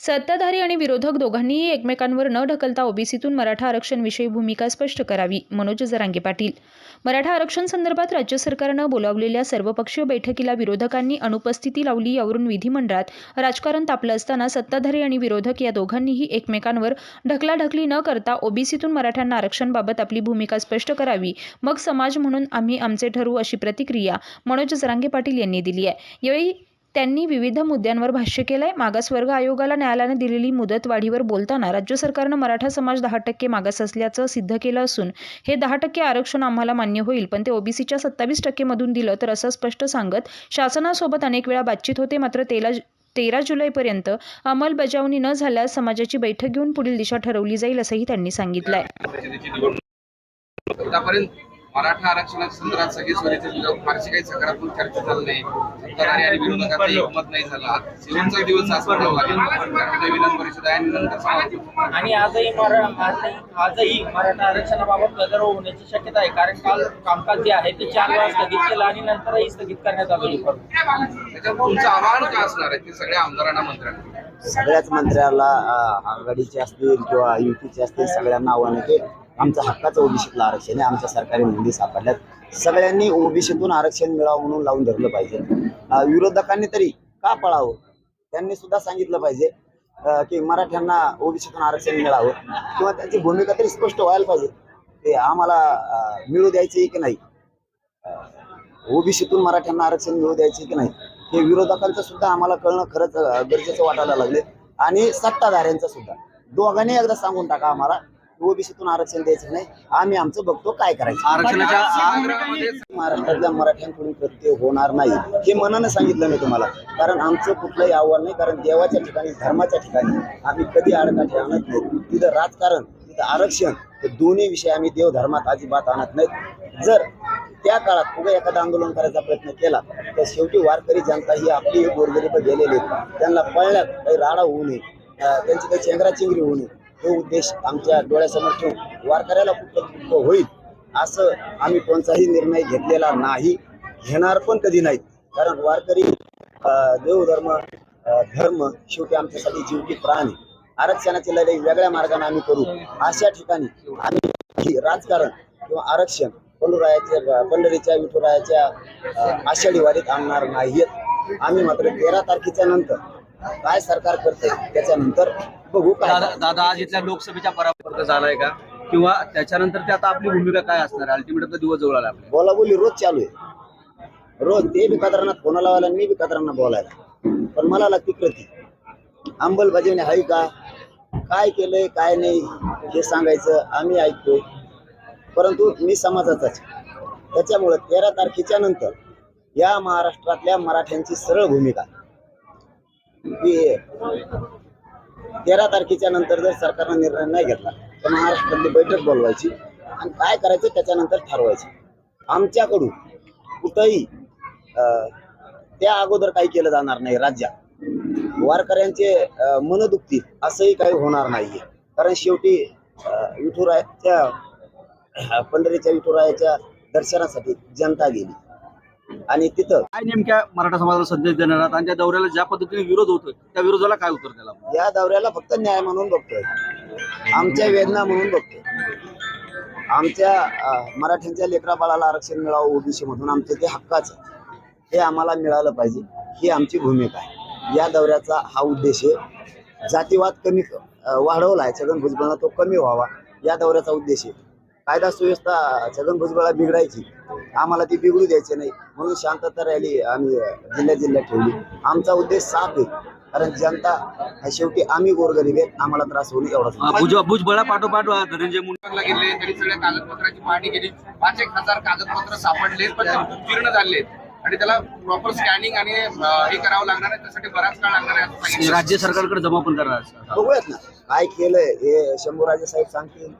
सत्ताधारी आणि विरोधक दोघांनीही एकमेकांवर न ढकलता ओबीसीतून मराठा आरक्षणविषयी भूमिका स्पष्ट करावी मनोज जरांगे पाटील. मराठा आरक्षण संदर्भात राज्य सरकारनं बोलावलेल्या सर्वपक्षीय बैठकीला विरोधकांनी अनुपस्थिती लावली यावरून विधिमंडळात राजकारण तापलं असताना सत्ताधारी आणि विरोधक या दोघांनीही एकमेकांवर ढकलाढकली न करता ओबीसीतून मराठ्यांना आरक्षणबाबत आपली भूमिका स्पष्ट करावी मग समाज म्हणून आम्ही आमचे ठरवू अशी प्रतिक्रिया मनोज जरांगे पाटील यांनी दिली आहे. यावेळी त्यांनी विविध मुद्द्यांवर भाष्य केलंय. मागासवर्ग आयोगाला न्यायालयाने दिलेली मुदत वाढीवर बोलताना राज्य सरकारनं मराठा समाज दहा टक्के मागास असल्याचं सिद्ध केलं असून हे दहा टक्के आरक्षण आम्हाला मान्य होईल पण ते ओबीसीच्या सत्तावीस टक्केमधून दिलं तर असं स्पष्ट सांगत शासनासोबत अनेक वेळा बातचीत होते मात्र तेला तेरा जुलैपर्यंत अंमलबजावणी न झाल्यास समाजाची बैठक घेऊन पुढील दिशा ठरवली जाईल असंही त्यांनी सांगितलंय. आतापर्यंत मराठा आरक्षणाच्या संदर्भात सगळी तुझ्यावर फारशी काही सकारात्मक चर्चा झाली नाही. सत्ताधारी आणि विरोधकांचा एकमत नाही झाला. शेवटचा दिवस ते विधान परिषद आहे आणि नंतर आणि आजही मरा आजही आजही मराठा आरक्षणाबाबत गदारोळ होण्याची शक्यता आहे. कारण काल कामकाज जे आहे ते चार वेळा स्थगित केलं आणि नंतरही स्थगित करण्यात आलं. त्याच्यावर तुमचं आव्हान काय असणार आहे? ते सगळ्या आमदारांना मंत्र्यांना. सगळ्याच मंत्र्याला आघाडीचे असतील किंवा युतीचे असतील सगळ्यांना आव्हान आहे की आमचं हक्काचं ओबीसीतलं आरक्षण आहे. आमच्या सरकारी नोंदी सापडल्यात. सगळ्यांनी ओबीसीतून आरक्षण मिळावं म्हणून लावून धरलं पाहिजे. विरोधकांनी तरी का पळावं? त्यांनी सुद्धा सांगितलं पाहिजे की मराठ्यांना ओबीसीतून आरक्षण मिळावं किंवा त्यांची भूमिका तरी स्पष्ट व्हायला पाहिजे. ते आम्हाला मिळू द्यायचे की नाही? ओबीसीतून मराठ्यांना आरक्षण मिळू द्यायचे की नाही? हे विरोधकांचं सुद्धा आम्हाला कळणं खरंच गरजेचं वाटायला लागले आणि सत्ताधाऱ्यांचं सुद्धा. दोघांनी एकदा सांगून टाका आम्हाला. ओबीसीतून आरक्षण द्यायचं नाही. आम्ही आमचं बघतो काय करायचं. महाराष्ट्रातल्या मराठ्यांकडून कृत्य होणार नाही. हे मनानं सांगितलं मी तुम्हाला. कारण आमचं कुठलंही आव्हान नाही कारण देवाच्या ठिकाणी धर्माच्या ठिकाणी आम्ही कधी आडकाठी आणत नाही. तिथं राजकारण तिथं आरक्षण हे दोन्ही विषय आम्ही देव धर्मात अजिबात आणत नाहीत. जर त्या काळात उभं एखादं आंदोलन करायचा प्रयत्न केला तर शेवटी वारकरी जनता ही आपली गोरगरीब गेलेली. त्यांना पळण्यात काही राडा होऊ नये. त्यांची काही चेंगराचेंगरी होऊ नये. तो उद्देश आमच्या डोळ्यासमोर ठेवून वारकऱ्याला कुठं होईल असं आम्ही कोणताही निर्णय घेतलेला नाही घेणार पण कधी नाही कारण वारकरी देवधर्म धर्म शेवटी आमच्यासाठी जीवकी प्राणी. प्राण आहे आरक्षणाची लढाई वेगळ्या मार्गाने आम्ही करू अशा ठिकाणी आम्ही राजकारण किंवा आरक्षण पंडुरायाच्या पंढरीच्या विठुरायाच्या आषाढी वारीत आणणार नाहीत आम्ही मात्र तेरा तारखेच्या नंतर काय सरकार करते त्याच्यानंतर बघू दादा दादा आज इथल्या लोकसभेच्या पराभूत झालाय का? किंवा त्याच्यानंतर ते आता आपली भूमिका काय असणार अल्टिमेट दिवस जवळ आला बोला बोली रोज चालू आहे. रोज ते बी कदरांना फोन लावायला आणि मी बी कदरांना बोलायला. पण मला लागते कृती अंमलबजावणी आहे का? काय केलंय काय नाही हे सांगायचं आम्ही ऐकतोय. परंतु मी समाजाचाच त्याच्यामुळं तेरा तारखेच्या नंतर या महाराष्ट्रातल्या मराठ्यांची सरळ भूमिका. की तेरा तारखेच्या नंतर जर सरकारनं निर्णय नाही घेतला तर महाराष्ट्रातली बैठक बोलवायची आणि काय करायचं त्याच्यानंतर ठरवायचं. आमच्याकडून कुठंही अं, त्या अगोदर काही केलं जाणार नाही राज्यात. वारकऱ्यांचे मन दुखतील असंही काही होणार नाहीये. कारण शेवटी अं, विठुरायाच्या पंढरीच्या विठुरायाच्या दर्शनासाठी जनता गेली. आणि तिथं काय नेमक्या मराठा समाजाला संदेश देणार आहात? आणि त्या दौऱ्याला ज्या पद्धतीने विरोध होतोय त्या विरोधाला काय उत्तर द्यायला या दौऱ्याला फक्त न्याय म्हणून बघतोय. आमच्या वेदना म्हणून बघतोय. आमच्या अं, मराठ्यांच्या लेकरा बाळाला आरक्षण मिळावं ओबीसी मधून आमचं ते हक्काचं आहे. हे आम्हाला मिळालं पाहिजे. ही आमची भूमिका आहे. या दौऱ्याचा हा उद्देश आहे. जातीवाद कमी अं, वाढवला आहे. छगन भुजबळांना तो कमी व्हावा. या दौऱ्याचा उद्देश आहे. कायदा सुव्यवस्था छगन भुजबळला बिघडायची. आम्हाला ती बिघडू द्यायची नाही. म्हणून शांतता रॅली आम्ही जिल्ह्या जिल्ह्यात ठेवली. आमचा उद्देश साफ आहे. कारण जनता हा शेवटी आम्ही गोरगरीब आहेत आम्हाला त्रास होईल एवढाच. भुज भुजबळा पाठोपाठ धनंजय मुंडे गेले तरी सगळ्या कागदपत्राची पाहणी केली. पाच एक हजार कागदपत्र सापडले पण ते जीर्ण झाले. आणि त्याला प्रॉपर स्कॅनिंग आणि हे करावं लागणार आहे. त्यासाठी बराच काळ लागणार आहे राज्य सरकारकडे जमा पण करणार आहे. बघूयात ना. काय केलंय हे शंभूराजे साहेब सांगतील.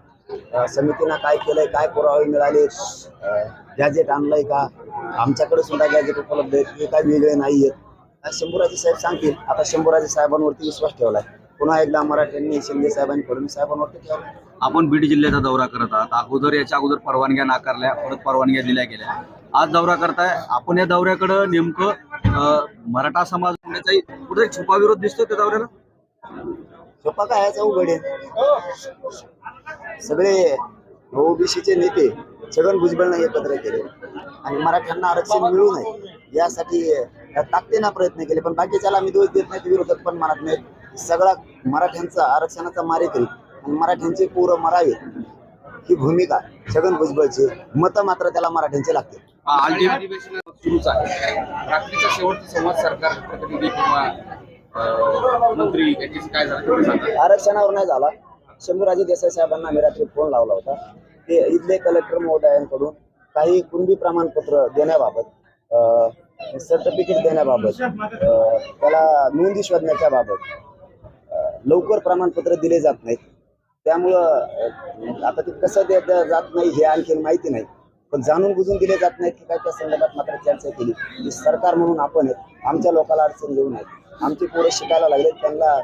समितीनं काय केलंय काय पुरावे मिळाले गॅजेट आणलंय का? आमच्याकडे सुद्धा गॅजेट उपलब्ध आहेत हे काय वेगळे नाही आहेत शंभूराजे साहेब सांगतील. आता शंभूराजे साहेबांवरती विश्वास ठेवलाय. पुन्हा एकदा मराठ्यांनी शिंदे साहेबांनी फडणवीस साहेबांवरती ठेवला आपण बीड जिल्ह्याचा दौरा करत आहात. अगोदर याच्या अगोदर परवानग्या नाकारल्या परत परवानग्या दिल्या गेल्या. आज दौरा करताय. आपण या दौऱ्याकडं नेमकं मराठा समाज कुठे छुपा विरोध दिसतोय त्या दौऱ्याला? सोपा काय याचा उघड आहे. सगळे ओबीसीचे नेते छगन भुजबळनं एकत्र केले. आणि मराठ्यांना आरक्षण मिळू नये यासाठी ताकदीनं प्रयत्न केले. पण बाकीच्याला आम्ही दोष देत नाही विरोधक पण म्हणत नाहीत. सगळा मराठ्यांचा आरक्षणाचा मारेकरी आणि मराठ्यांचे पोरं मरावे. ही भूमिका छगन भुजबळची मतं मात्र त्याला मराठ्यांचे लागते. अल्टिमेट अधिवेशन सुरूच आहे. रात्रीचा शेवटचा संवाद सरकार प्रतिनिधी किंवा अं, मंत्री यांच्याशी काय झालं तेवढं सांगा. आरक्षणावर नाही झाला. शंभूराजे देसाई साहेबांना आम्ही रात्री फोन लावला होता. ते इथले कलेक्टर महोदयांकडून काही कुणबी प्रमाणपत्र देण्याबाबत सर्टिफिकेट देण्याबाबत त्याला नोंदी शोधण्याच्या बाबत लवकर प्रमाणपत्र दिले जात नाहीत. त्यामुळं आता ते कसं ते जात नाही हे आणखी माहिती नाही. पण जाणून बुजून दिले जात नाहीत की काय त्या संदर्भात मात्र चर्चा केली. की सरकार म्हणून आपण आमच्या लोकांना अडचण येऊ नये. आमची पोरं शिकायला लागले त्यांना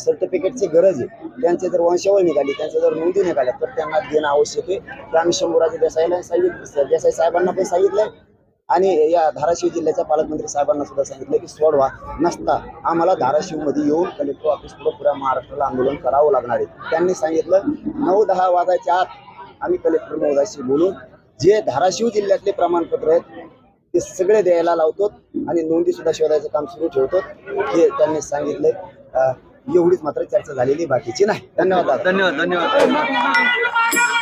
सर्टिफिकेटची गरज आहे. त्यांचे जर वंशावळ निघाली त्यांच्या जर नोंदी निघाल्या तर त्यांना देणं आवश्यक आहे. तर आम्ही शंभूराजे देसाईला सांगितलं देसाई साहेबांना पण सांगितलंय. आणि या धाराशिव जिल्ह्याच्या पालकमंत्री साहेबांना सुद्धा सांगितलं की सोडवा नसता आम्हाला धाराशिवमध्ये येऊन कलेक्टर ऑफिस पुढे पुऱ्या महाराष्ट्राला आंदोलन करावं लागणार आहे. त्यांनी सांगितलं नऊ दहा वाजायच्या आत आम्ही कलेक्टर महोदयाशी बोलून जे धाराशिव जिल्ह्यातले प्रमाणपत्र आहेत ते सगळे द्यायला लावतो आणि नोंदी सुद्धा शोधायचं काम सुरू ठेवतो. हे त्यांनी सांगितलंय. एवढीच मात्र चर्चा झालेली बाकीची नाही. धन्यवाद धन्यवाद धन्यवाद.